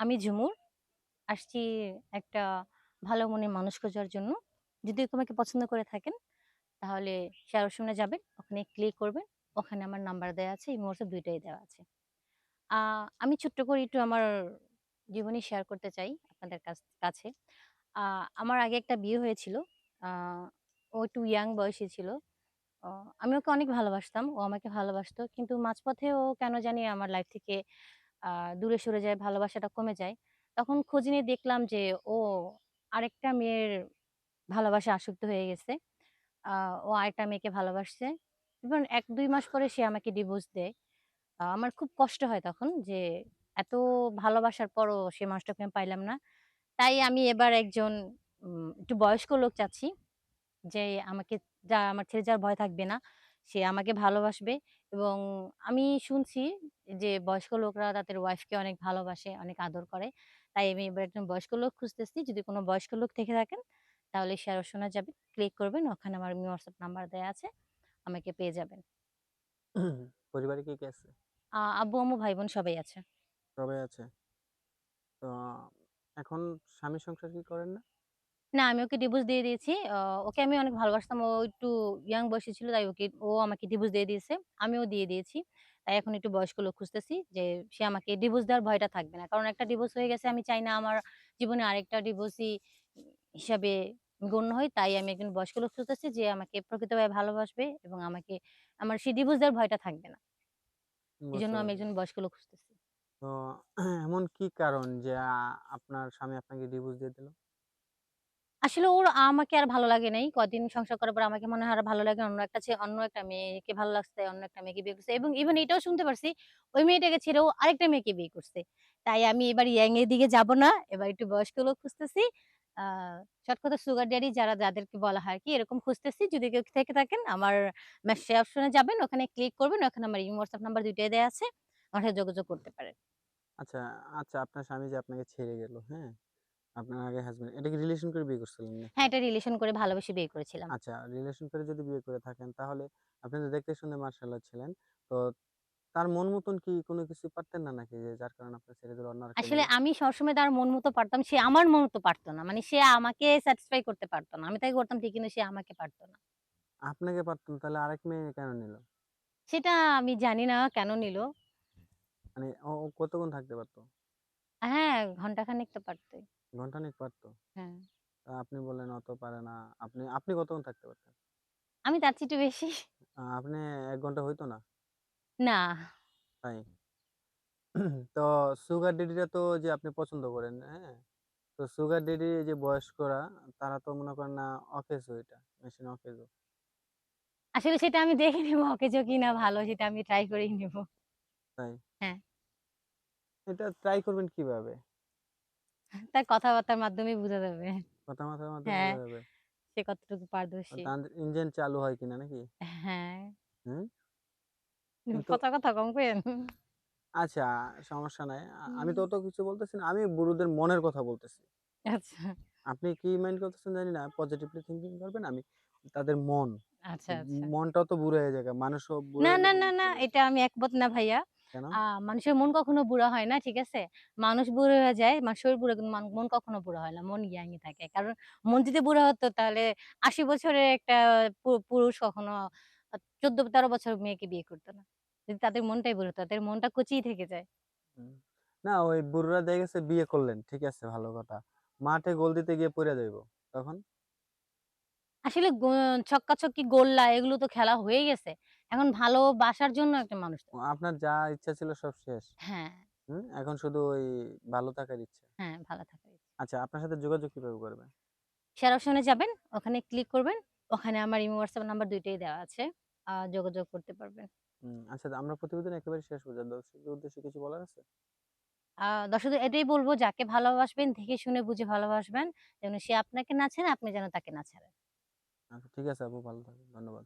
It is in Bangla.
আমি ঝুমুর। আসছি একটা ভালো মনের মানুষ খোঁজার জন্য। যদি আমাকে পছন্দ করে থাকেন, তাহলে শেয়ার অপশনে যাবেন। ওখানে ক্লিক করবেন। ওখানে আমার নাম্বার দেওয়া আছে। ইমো, হোয়াটসঅ্যাপ ২ টাই দেওয়া আছে। আমি ছোট্ট করে একটু আমার জীবনী শেয়ার করতে চাই আপনাদের কাছ। আমার আগে একটা বিয়ে হয়েছিল। ও একটু ইয়াং বয়সী ছিল। আমি ওকে অনেক ভালোবাসতাম। ও আমাকে ভালোবাসতো। কিন্তু মাঝপথে ও কেন জানি আমার লাইফ থেকে দূরে সরে যায়, ভালোবাসাটা কমে যায়। তখন খোঁজ নিয়ে দেখলাম যে ও আরেকটা মেয়ের ভালোবাসা আসক্ত হয়ে গেছে। ও আরেকটা মেয়েকে ভালোবাসছে। এবং ১-২ মাস পরে সে আমাকে ডিভোর্স দেয়। আমার খুব কষ্ট হয় তখন যে এত ভালোবাসার পরও সে মানুষটাকে আমি পাইলাম না। তাই আমি এবার একজন একটু বয়স্ক লোক চাচ্ছি। যে আমাকে যা আমার ছেড়ে যাওয়ার ভয় থাকবে না। সে আমাকে ভালোবাসবে এবং আমি শুনছি যে বয়স্ক লোকরা তাদের ওয়াইফকে অনেক ভালোবাসে, অনেক আদর করে। তাই আমি এবার একজন বয়স্ক লোক খুঁজতেছি। যদি কোনো বয়স্ক লোক থেকে থাকেন, তাহলে শেয়ার শোনা যাবেন, ক্লিক করবেন। ওখানে আমার হোয়াটসঅ্যাপ নাম্বার দেয়া আছে। আমাকে পেয়ে যাবেন। পরিবারে কে, কে আছে? আব্বু-আম্মু, ভাই-বোন সবাই আছে। সবাই আছে। তো এখন স্বামী সংসার কি করেন না? না, আমি ওকে ডিভোর্স দিয়ে দিয়েছি। অ ওকে আমি অনেক ভালোবাসতাম। ও একটু ইয়াং বয়সী ছিল তাই ওকে ও আমাকে ডিভোর্স দিয়ে দিয়েছে। আমিও দিয়ে দিয়েছি। তাই এখন একটু বয়স্ক লোক খুঁজতেছি যে সে আমাকে ডিভোর্স দেওয়ার ভয়টা থাকবে না। কারণ একটা ডিভোর্স হয়ে গেছে আমি চাই না আমার জীবনে আরেকটা ডিভোর্সি হিসাবে গণ্য হয় তাই আমি একজন বয়স্ক লোক খুঁজতেছি যে আমাকে প্রকৃতভাবে ভালোবাসবে এবং আমাকে আমার সেই ডিভোর্স দেওয়ার ভয়টা থাকবে না। এজন্য বুঝতে আমি। একজন বয়স্ক লোক খুঁজতেছি। তো এমন কি কারণ যে আ আপনার স্বামী আপনাকে ডিভোর্স দিয়ে দিল? আসলে ওর আমাকে আর ভালো লাগে নাই। কদিন সংসার করার পর আমাকে মনে হয় আর ভালো লাগে অন্য একটা অন্য একটা মেয়েকে ভালো লাগছে, অন্য একটা মেয়েকে বিয়ে করছে এবং ইভেন এটাও শুনতে পারছি ওই মেয়েটাকে ছেড়েও আরেকটা মেয়েকে বিয়ে করছে। তাই আমি এবার ইয়াং এর দিকে যাব না। এবার একটু বয়স্ক লোক খুঁজতেছি। আ শর্ট কথা সুগার ড্যাডি যারা যাদেরকে বলা হয় আরকি এরকম খুঁজতেছি। যদি কেউ থেকে থাকেন আমার মেসেজ অপশনে যাবেন, ওখানে ক্লিক করবেন। ওখানে আমার হোয়াটসঅ্যাপ নাম্বার ২ টাই দেয়া আছে। আমার সাথে যোগাযোগ করতে পারেন। আচ্ছা, আচ্ছা আপনার স্বামী যে আপনাকে ছেড়ে গেল, হ্যাঁ? আপনার আগের হাসব্যান্ড এটা কি রিলেশন করে বিয়ে করছিলেন নাকি? হ্যাঁ, এটা রিলেশন করে ভালোবেসে বিয়ে করেছিলাম। আচ্ছা, রিলেশন করে যদি বিয়ে করে থাকেন তাহলে আপনি তো দেখতে শুনতে মাশাআল্লাহ ছিলেন। তো তার মন মতন কি কোনো কিছু পারতেন না নাকি? যে যার কারণে আপনার ছেড়ে দিল অন্য আসলে আমি সবসময় তার মন মতো পারতাম। সে আমার মন মতো পারতো না। মানে সে আমাকে স্যাটিসফাই করতে পারত না। আমি তাই করতাম ঠিক কিন্তু সে আমাকে পারতো না। আপনাকে পারতো না তাহলে আরেক মেয়ে কেন নিল? সেটা আমি জানি না কেন নিল। মানে ও কতক্ষণ থাকতে পারত? হ্যাঁ, ঘণ্টা ঘন্টাখানেক তো পারতই। ঘন্টাখানেক পারতো হ্যাঁ। তা আপনি বললেন অত পারে না। আপনি আপনি কতক্ষণ থাকতে পারতেন? আমি তার চেয়ে একটু বেশি। আ আপনি এক ঘণ্টা হইতো না? না। তাই? তো সুগার ড্যাডিরা তো যে আপনি পছন্দ করেন, হ্যাঁ? তো সুগার ড্যাডি যে বয়স্করা তারা তো মনে করেন না অকেজো এটা, মেশিন অকেজো। আসলে সেটা আমি দেখে নিব অকেজো কিনা ভালো সেটা আমি ট্রাই করেই নিব। তাই? হ্যাঁ। এটা ট্রাই করবেন কীভাবে? তার কথাবার্তার মাধ্যমেই বোঝা যাবে। কথা-মতার মাধ্যমে হ্যাঁ, বোঝা যাবে? সে কতটুকু পারদর্শী। তার ইঞ্জিন চালু হয় কিনা নাকি? হ্যাঁ। হুম? পচা কথা কম কইেন। আচ্ছা সমস্যা নাই। আমি। তো অত কিছু বলতেছি না। আমি বুড়োদের মনের কথা বলতেছি। আচ্ছা, আপনি কি মাইন্ড করতেছেন জানি না। পজিটিভলি থিংকিং করবেন। আমি তাদের মন, আচ্ছা, আচ্ছা। মনটাও তো বুড়ো হয়ে যায়। মানুষও না, না, না, না। এটা আমি একমত না ভাইয়া। মানুষের মন কখনো বুড়া হয় না, ঠিক আছে? মানুষ বুড়ো হয়ে যায়, শরীর বুড়ো কিন্তু মন কখনো বুড়া হয় না। মন ইয়াংই থাকে। কারণ মন যদি বুড়া হতো তাহলে ৮০ বছরের একটা পুরুষ কখনো আ ১৪-১৩ বছর মেয়েকে বিয়ে করত না। যদি তাদের মনটাই বুড়ো হতো, তাদের মনটা কচিই থেকে যায়। না ওই বুড়োরা দেখা গেছে বিয়ে করলেন। ঠিক আছে ভালো কথা। মাঠে গোল দিতে গিয়ে পইড়া যাইবো। তখন? আসলে গো ছক্কা-ছক্কি, গোল্লা এগুলো তো খেলা হয়ে গেছে। এখন ভালোবাসার জন্য একটা মানুষ আপনার যা ইচ্ছা ছিল সব শেষ। হ্যাঁ? এখন শুধু ওই ভালো থাকার ইচ্ছা। হ্যাঁ, ভালো থাকার ইচ্ছা। আচ্ছা আপনার সাথে যোগাযোগ কীভাবে করবে? শেয়ার অপশনে যাবেন, ওখানে ক্লিক করবেন। ওখানে আমার ইমো, হোয়াটসঅ্যাপ নাম্বার দুইটাই দেওয়া আছে। যোগাযোগ করতে পারবেন। আচ্ছা আমরা প্রতিবেদন একেবারে শেষ পর্যন্ত দর্শকদের উদ্দেশ্যে কিছু বলার আছে? দর্শকদের এটাই বলব যাকে ভালোবাসবেন দেখে শুনে বুঝে ভালোবাসবেন। যেন সে আপনাকে না ছাড়ে, আপনি যেন তাকে না ছাড়েন। আচ্ছা ঠিক আছে আপু ভালো থাকবেন। ধন্যবাদ।